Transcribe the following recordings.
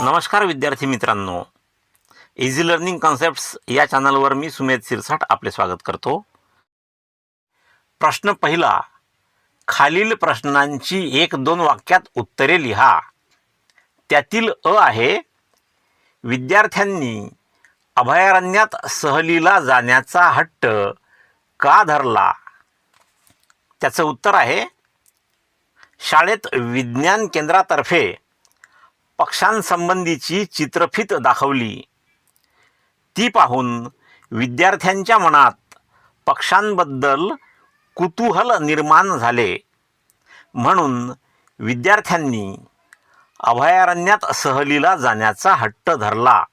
नमस्कार विद्यार्थी मित्रांनो. इझी लर्निंग कॉन्सेप्ट्स या चॅनलवर मी सुमेध सिरसाट आपले स्वागत करतो. प्रश्न पहिला खालील प्रश्नांची एक दोन वाक्यात उत्तरे लिहा. त्यातील अ आहे विद्यार्थ्यांनी अभयारण्यात सहलीला जाण्याचा हट्ट का धरला? त्याचं उत्तर आहे शाळेत विज्ञान केंद्रातर्फे पक्ष्यांसंबंधीची चित्रफित दाखवली. ती पाहून विद्यार्थ्यांच्या मनात पक्ष्यांबद्दल कुतूहल निर्माण झाले. म्हणून विद्यार्थ्यांनी अभयारण्यात सहलीला जाण्याचा हट्ट धरला.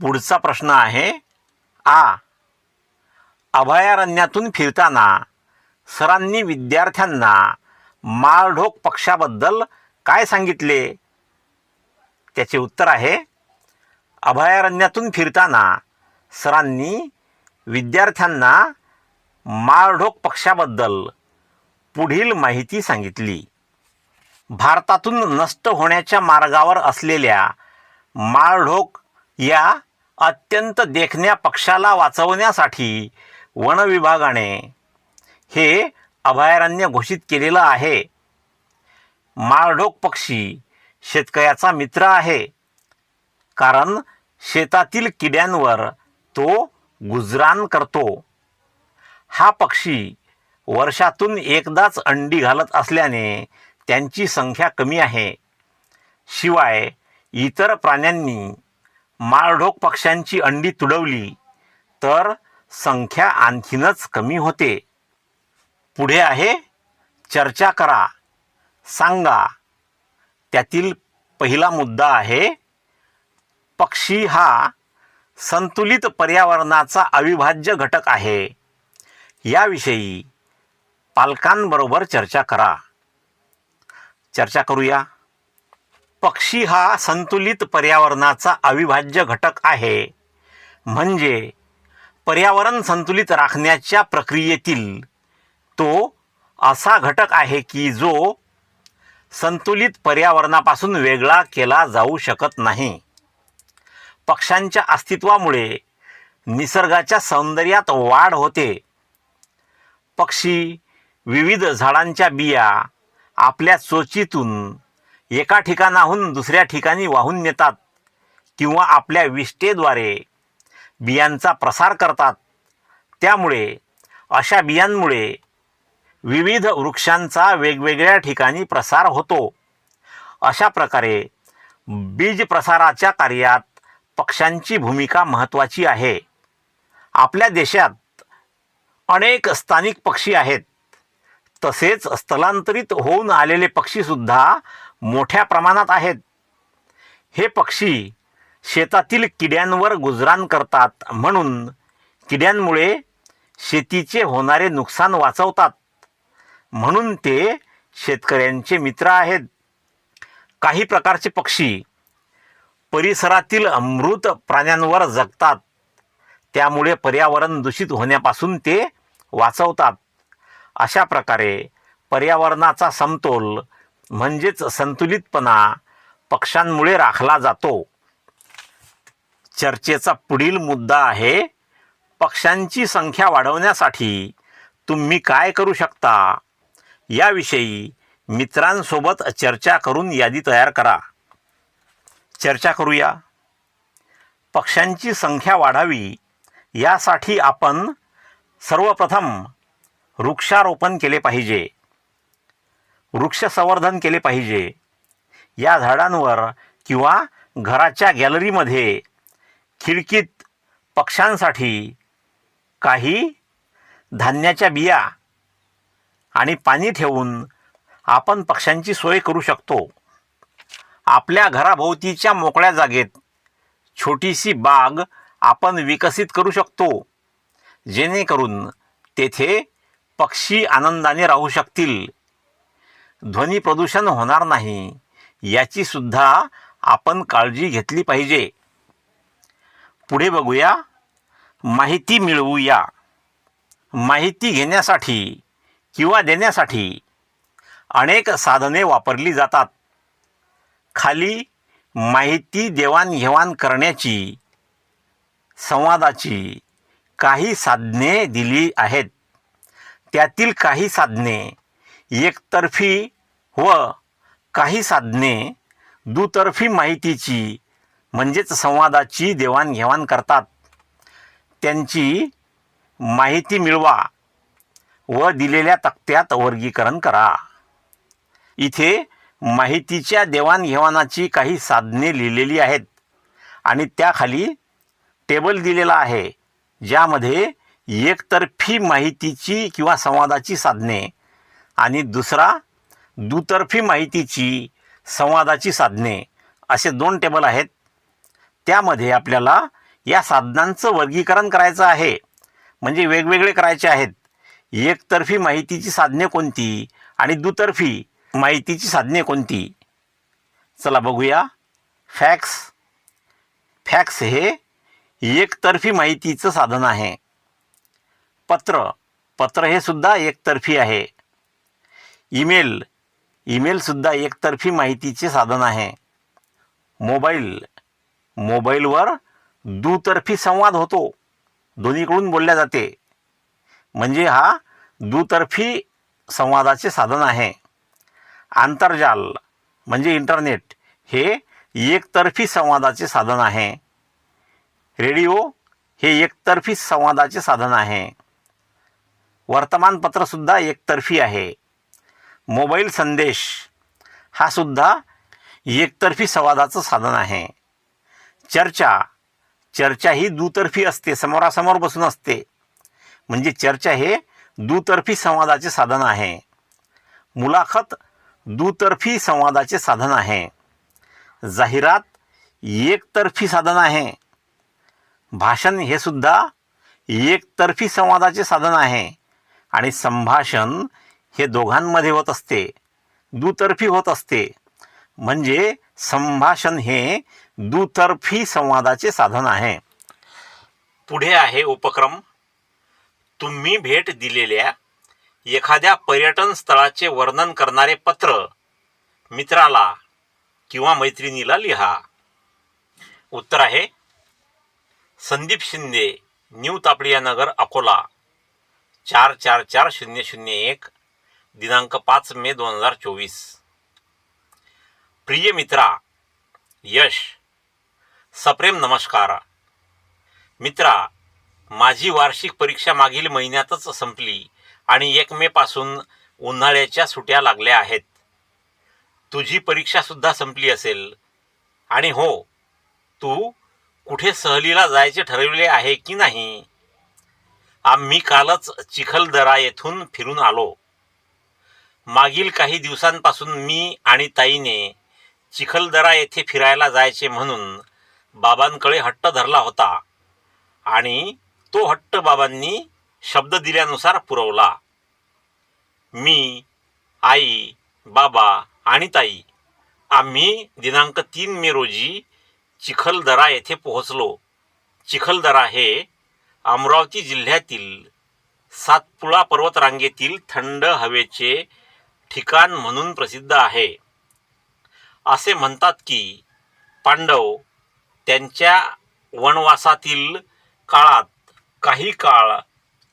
पुढचा प्रश्न आहे आ अभयारण्यातून फिरताना सरांनी विद्यार्थ्यांना माळढोक पक्षाबद्दल काय सांगितले? त्याचे उत्तर आहे अभयारण्यातून फिरताना सरांनी विद्यार्थ्यांना माळढोक पक्षाबद्दल पुढील माहिती सांगितली. भारतातून नष्ट होण्याच्या मार्गावर असलेल्या माळढोक या अत्यंत देखण्या पक्षाला वाचवण्यासाठी वनविभागाने हे अभयारण्य घोषित केलेलं आहे. माळढोक पक्षी शेतकऱ्याचा मित्र आहे. कारण शेतातील किड्यांवर तो गुजरान करतो. हा पक्षी वर्षातून एकदाच अंडी घालत असल्याने त्यांची संख्या कमी आहे. शिवाय इतर प्राण्यांनी माळढोक पक्ष्यांची अंडी तुडवली तर संख्या आणखीनच कमी होते. पुढे आहे चर्चा करा सांगा. त्यातील पहिला मुद्दा आहे पक्षी हा संतुलित पर्यावरणाचा अविभाज्य घटक आहे. याविषयी पालकांबरोबर चर्चा करा. चर्चा करूया. पक्षी हा संतुलित पर्यावरणाचा अविभाज्य घटक आहे. म्हणजे पर्यावरण संतुलित राखण्याच्या प्रक्रियेतील तो असा घटक आहे की जो संतुलित पर्यावरणापासून वेगळा केला जाऊ शकत नाही. पक्ष्यांच्या अस्तित्वामुळे निसर्गाच्या सौंदर्यात वाढ होते. पक्षी विविध झाडांच्या बिया आपल्या चोचीतून एका ठिकाणाहून दुसऱ्या ठिकाणी वाहून नेतात किंवा आपल्या विष्टेद्वारे बियांचा प्रसार करतात. त्यामुळे अशा बियांमुळे विविध वृक्षांचा वेगवेगळ्या ठिकाणी प्रसार होतो. अशा प्रकारे बीज प्रसाराच्या कार्यात पक्ष्यांची भूमिका महत्त्वाची आहे. आपल्या देशात अनेक स्थानिक पक्षी आहेत. तसेच स्थलांतरित होऊन आलेले पक्षीसुद्धा मोठ्या प्रमाणात आहेत. हे पक्षी शेतातील किड्यांवर गुजरान करतात म्हणून किड्यांमुळे शेतीचे होणारे नुकसान वाचवतात. म्हणून ते शेतकऱ्यांचे मित्र आहेत. काही प्रकारचे पक्षी परिसरातील अमृत प्राण्यांवर जगतात. त्यामुळे पर्यावरण दूषित होण्यापासून ते वाचवतात. अशा प्रकारे पर्यावरणाचा समतोल म्हणजेच संतुलितपणा पक्षांमुळे राखला जातो. चर्चेचा पुढील मुद्दा आहे पक्ष्यांची संख्या वाढवण्यासाठी तुम्ही काय करू शकता? याविषयी मित्रांसोबत चर्चा करून यादी तयार करा. चर्चा करूया. पक्ष्यांची संख्या वाढावी यासाठी आपण सर्वप्रथम वृक्षारोपण केले पाहिजे. वृक्ष संवर्धन केले पाहिजे. या झाडांवर किंवा घराच्या गॅलरीमध्ये खिडकीत पक्ष्यांसाठी काही धान्याच्या बिया आणि पाणी ठेवून आपण पक्ष्यांची सोय करू शकतो. आपल्या घराभोवतीच्या मोकळ्या जागेत छोटीशी बाग आपण विकसित करू शकतो. जेणेकरून तेथे पक्षी आनंदाने राहू शकतील. ध्वनी प्रदूषण होणार नाही याची सुद्धा आपण काळजी घेतली पाहिजे. पुढे बघूया. माहिती मिळवूया. माहिती घेण्यासाठी किंवा देण्यासाठी अनेक साधने वापरली जातात. खाली माहिती देवाणघेवाण करण्याची संवादाची काही साधने दिली आहेत. त्यातील काही साधने एकतर्फी व काही साधने दुतर्फी माहितीची म्हणजेच संवादाची देवाणघेवाण करतात. त्यांची माहिती मिळवा. व दिलेल्या तक्त्यात वर्गीकरण करा. इथे माहितीच्या देवाणघेवाणाची काही साधने लिहिलेली आहेत. आणि त्याखाली टेबल दिलेला आहे ज्यामध्ये एकतर्फी माहितीची किंवा संवादाची साधने आणि दुसरा दुतर्फी माहितीची संवादाची साधने असे दोन टेबल आहेत. त्यामध्ये आपल्याला या साधनांचं वर्गीकरण करायचं आहे. म्हणजे वेगवेगळे करायचे आहेत. एकतर्फी माहितीची साधने कोणती आणि दुतर्फी माहितीची साधने कोणती? चला बघूया. फॅक्स. फॅक्स हे एकतर्फी माहितीचं साधन आहे. पत्र. पत्र हे सुद्धा एकतर्फी आहे. ईमेल. ईमेलसुद्धा एकतर्फी माहितीचे साधन आहे. मोबाईल. मोबाईलवर दुतर्फी संवाद होतो. दोन्हीकडून बोलल्या जाते. म्हणजे हा दुतर्फी संवादाचे साधन आहे. आंतरजाल म्हणजे इंटरनेट हे एकतर्फी संवादाचे साधन आहे. रेडिओ हे एकतर्फी संवादाचे साधन आहे. वर्तमानपत्रसुद्धा एकतर्फी आहे. मोबाईल संदेश हा सुद्धा एकतर्फी संवादाचं साधन आहे. चर्चा चर्चा ही दुतर्फी असते समोरासमोर बसून असते. म्हणजे चर्चा हे दुतर्फी संवादाचे साधन आहे. मुलाखत दुतर्फी संवादाचे साधन आहे. जाहिरात एकतर्फी साधन आहे. भाषण हे सुद्धा एकतर्फी संवादाचे साधन आहे. आणि संभाषण हे दोघांमध्ये होत असते. दुतर्फी होत असते. म्हणजे संभाषण हे दुतर्फी संवादाचे साधन आहे. पुढे आहे उपक्रम. तुम्ही भेट दिलेल्या एखाद्या पर्यटन स्थळाचे वर्णन करणारे पत्र मित्राला किंवा मैत्रिणीला लिहा. उत्तर आहे संदीप शिंदे न्यू तापडिया नगर अकोला. चार चार चार शून्य शून्य एक दिनांक पाच मे दोन हजार चोवीस. प्रिय मित्रा यश सप्रेम नमस्कार. मित्रा माझी वार्षिक परीक्षा मागील महिन्यातच संपली आणि एक मे पासून उन्हाळ्याच्या सुट्या लागल्या आहेत. तुझी परीक्षा सुद्धा संपली असेल. आणि हो तू कुठे सहलीला जायचे ठरवले आहे की नाही? आम्ही कालच चिखलदरा येथून फिरून आलो. मागील काही दिवसांपासून मी आणि ताईने चिखलदरा येथे फिरायला जायचे म्हणून बाबांकडे हट्ट धरला होता आणि तो हट्ट बाबांनी शब्द दिल्यानुसार पुरवला. मी आई बाबा आणि ताई आम्ही दिनांक तीन मे रोजी चिखलदरा येथे पोहोचलो. चिखलदरा हे अमरावती जिल्ह्यातील सातपुळा पर्वतरांगेतील थंड हवेचे ठिकाण म्हणून प्रसिद्ध आहे. असे म्हणतात की पांडव त्यांच्या वनवासातील काळात काही काळ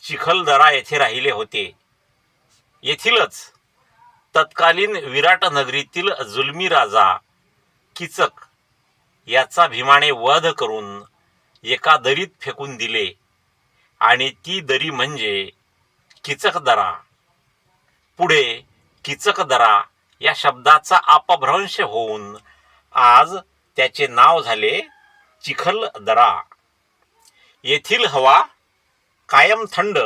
चिखलदरा येथे राहिले होते. येथीलच तत्कालीन विराट नगरीतील जुलमी राजा किचक याचा भीमाने वध करून एका दरीत फेकून दिले. आणि ती दरी म्हणजे किचकदरा. पुढे किचकदरा या शब्दाचा अपभ्रंश होऊन आज त्याचे नाव झाले चिखलदरा. येथील हवा कायम थंड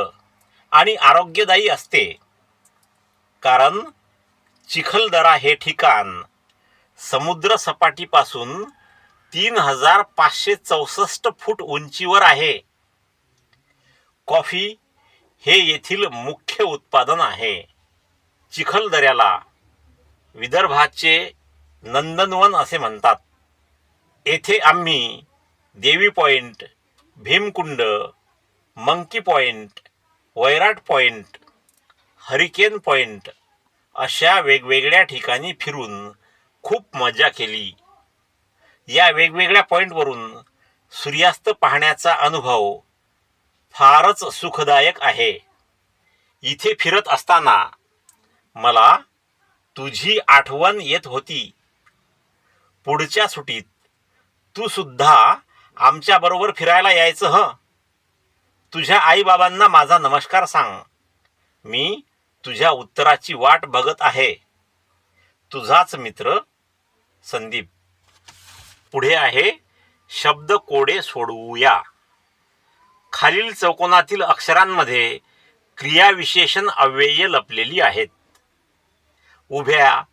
आणि आरोग्यदायी असते. कारण चिखलदरा हे ठिकाण समुद्रसपाटीपासून तीन हजार पाचशे चौसष्ट फूट उंचीवर आहे. कॉफी हे येथील मुख्य उत्पादन आहे. चिखलदऱ्याला विदर्भाचे नंदनवन असे म्हणतात. येथे आम्ही Devi point Bhimkund monkey point Vairat point hurricane point अशा वेगवेगळ्या ठिकाणी फिरून खूप मजा केली. या वेगवेगळ्या पॉईंटवरून सूर्यास्त पाहण्याचा अनुभव फारच सुखदायक आहे. इथे फिरत असताना मला तुझी आठवण येत होती. पुढच्या सुटीत तू सुद्धा आमच्याबरोबर फिरायला यायचं हं? तुझ्या आईबाबांना माझा नमस्कार सांग. मी तुझ्या उत्तराची वाट बघत आहे. तुझाच मित्र संदीप. पुढे आहे शब्द कोडे सोडवूया. खालील चौकोनातील अक्षरांमध्ये क्रियाविशेषण अव्यय लपलेली आहेत. उभ्या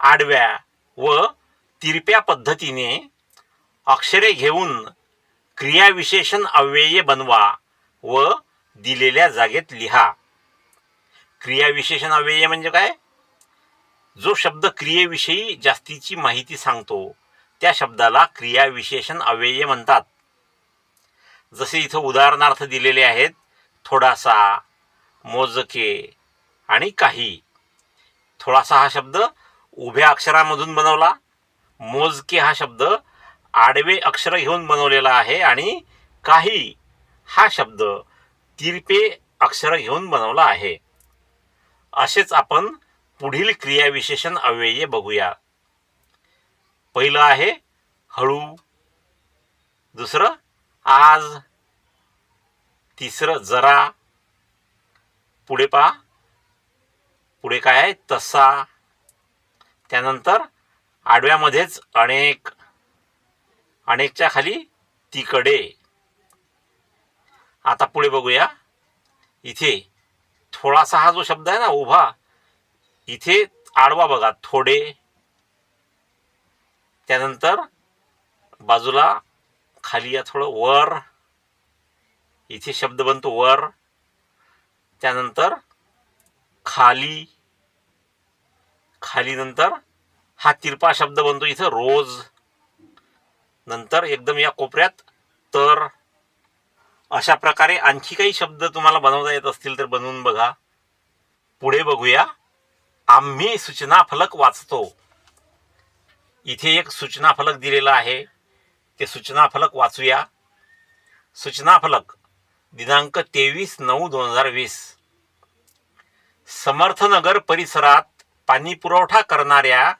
आडव्या व तिरप्या पद्धतीने अक्षरे घेऊन क्रियाविशेषण अव्यय बनवा. व दिलेल्या जागेत लिहा. क्रियाविशेषण अव्यय म्हणजे काय? जो शब्द क्रियेविषयी जास्तीची माहिती सांगतो त्या शब्दाला क्रियाविशेषण अव्यय म्हणतात. जसे इथं उदाहरणार्थ दिलेले आहेत थोडासा मोजके आणि काही. थोडासा हा शब्द उभ्या अक्षरामधून बनवला मोजके हा शब्द आडवे अक्षर घेऊन बनवलेला आहे आणि काही हा शब्द तिरपे अक्षर घेऊन बनवला आहे. असेच आपण पुढील क्रियाविशेषण अव्यय बघूया. पहिलं आहे हळू. दुसरं आज. तिसरं जरा. पुढे पहा. पुढे काय आहे? तसा. त्यानंतर आडव्यामध्येच अनेक. अनेकच्या खाली तिकडे. आता पुढे बघूया. इथे थोडासा हा जो शब्द आहे ना उभा इथे आडवा बघा थोडे. त्यानंतर बाजूला खाली या थोडं वर. इथे शब्द बनतो वर. त्यानंतर खाली. खाली नंतर हा तिरपा शब्द बनतो इथं रोज. नंतर एकदम या कोपऱ्यात तर अशा प्रकारे आणखी काही शब्द तुम्हाला बनवता येत असतील तर बनवून बघा. पुढे बघूया. आम्ही सूचना फलक वाचतो. इथे एक सूचना फलक दिलेला आहे. ते सूचना फलक वाचूया. सूचना फलक दिनांक तेवीस नऊ दोन हजार वीस. समर्थनगर परिसरात पाणी पुरवठा करणाऱ्या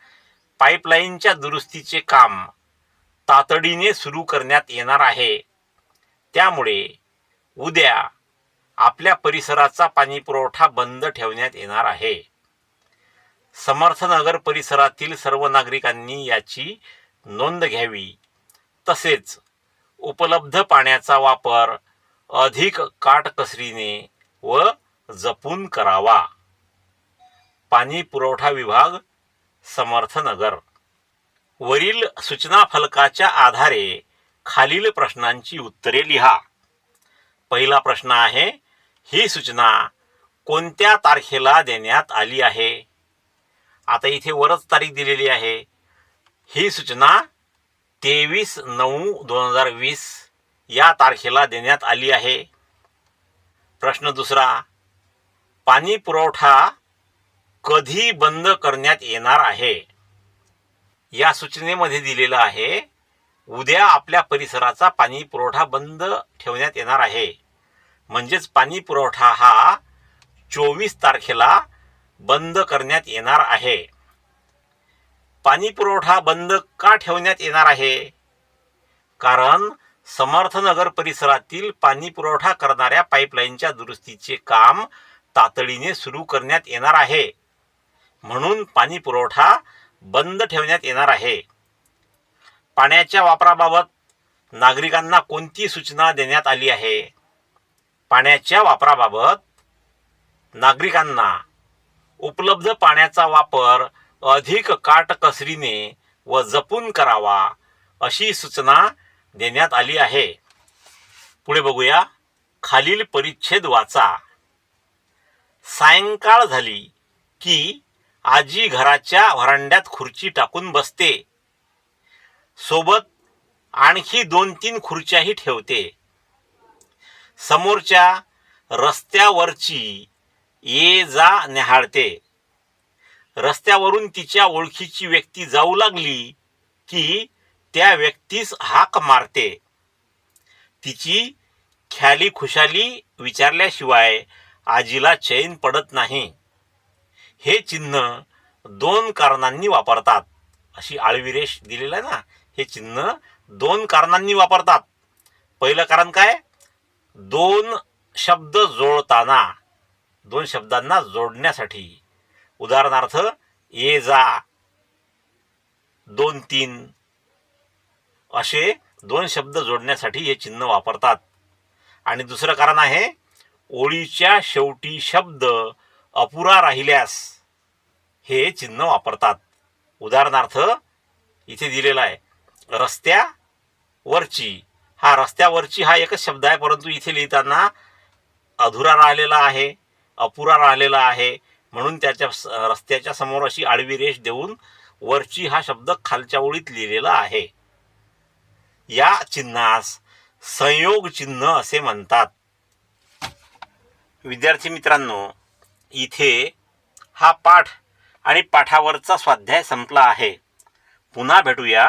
पाईपलाईनच्या दुरुस्तीचे काम तातडीने सुरू करण्यात येणार आहे. त्यामुळे उद्या आपल्या परिसराचा पाणी पुरवठा बंद ठेवण्यात येणार आहे. समर्थनगर परिसरातील सर्व नागरिकांनी याची नोंद घ्यावी. तसेच उपलब्ध पाण्याचा वापर अधिक काटकसरीने व जपून करावा. पाणी पुरवठा विभाग समर्थनगर वरील सूचना फलकाच्या आधारे खालील प्रश्नांची उत्तरे लिहा. पहिला प्रश्न आहे ही सूचना कोणत्या तारखेला देण्यात आली आहे? आता इथे वरच तारीख दिलेली आहे. ही सूचना तेवीस नऊ दोन हजार वीस या तारखेला देण्यात आली आहे. प्रश्न दुसरा पाणी पुरवठा कधी बंद करण्यात येणार आहे? या सूचनेमध्ये दिलेलं आहे उद्या आपल्या परिसराचा पाणी पुरवठा बंद ठेवण्यात येणार आहे. म्हणजेच पाणी पुरवठा हा चोवीस तारखेला बंद करण्यात येणार आहे. पाणी पुरवठा बंद का ठेवण्यात येणार आहे? कारण समर्थनगर परिसरातील पाणी पुरवठा करणाऱ्या पाईपलाईनच्या दुरुस्तीचे काम तातडीने सुरू करण्यात येणार आहे. म्हणून पाणी पुरवठा बंद ठेवण्यात येणार आहे. पाण्याच्या वापराबाबत नागरिकांना कोणती सूचना देण्यात आली आहे? पाण्याच्या वापराबाबत नागरिकांना उपलब्ध पाण्याचा वापर अधिक काटकसरीने व जपून करावा अशी सूचना देण्यात आली आहे. पुढे बघूया. खालील परिच्छेद वाचा. सायंकाळ झाली की आजी घराच्या व्हरांड्यात खुर्ची टाकून बसते. सोबत आणखी दोन तीन खुर्च्याही ठेवते. समोरच्या रस्त्यावरची ये जा न्याहाळते. रस्त्यावरून तिच्या ओळखीची व्यक्ती जाऊ लागली की त्या व्यक्तीस हाक मारते. तिची ख्याली खुशाली विचारल्याशिवाय आजीला चैन पडत नाही. हे चिन्ह दोन कारणांनी वापरतात अशी आळविरेष दिलेला ना हे चिन्ह दोन कारणांनी वापरतात. पहिलं कारण काय? दोन शब्द जोडताना दोन शब्दांना जोडण्यासाठी. उदाहरणार्थ ये जा दोन तीन असे दोन शब्द जोडण्यासाठी हे चिन्ह वापरतात. आणि दुसरं कारण आहे ओळीच्या शेवटी शब्द अपुरा राहिल्यास हे चिन्ह वापरतात. उदाहरणार्थ इथे दिलेलं आहे रस्त्यावरची. हा रस्त्यावरची हा एकच शब्द आहे परंतु इथे लिहिताना अधुरा राहिलेला आहे अपुरा राहिलेला आहे. म्हणून त्याच्या स- रस्त्याच्या समोर अशी आडवी रेष देऊन वरची हा शब्द खालच्या ओळीत लिहिलेला आहे. या चिन्हास संयोग चिन्ह असे म्हणतात. विद्यार्थी मित्रांनो इथे हा पाठ आणि पाठावरचा स्वाध्याय संपला आहे. पुन्हा भेटूया.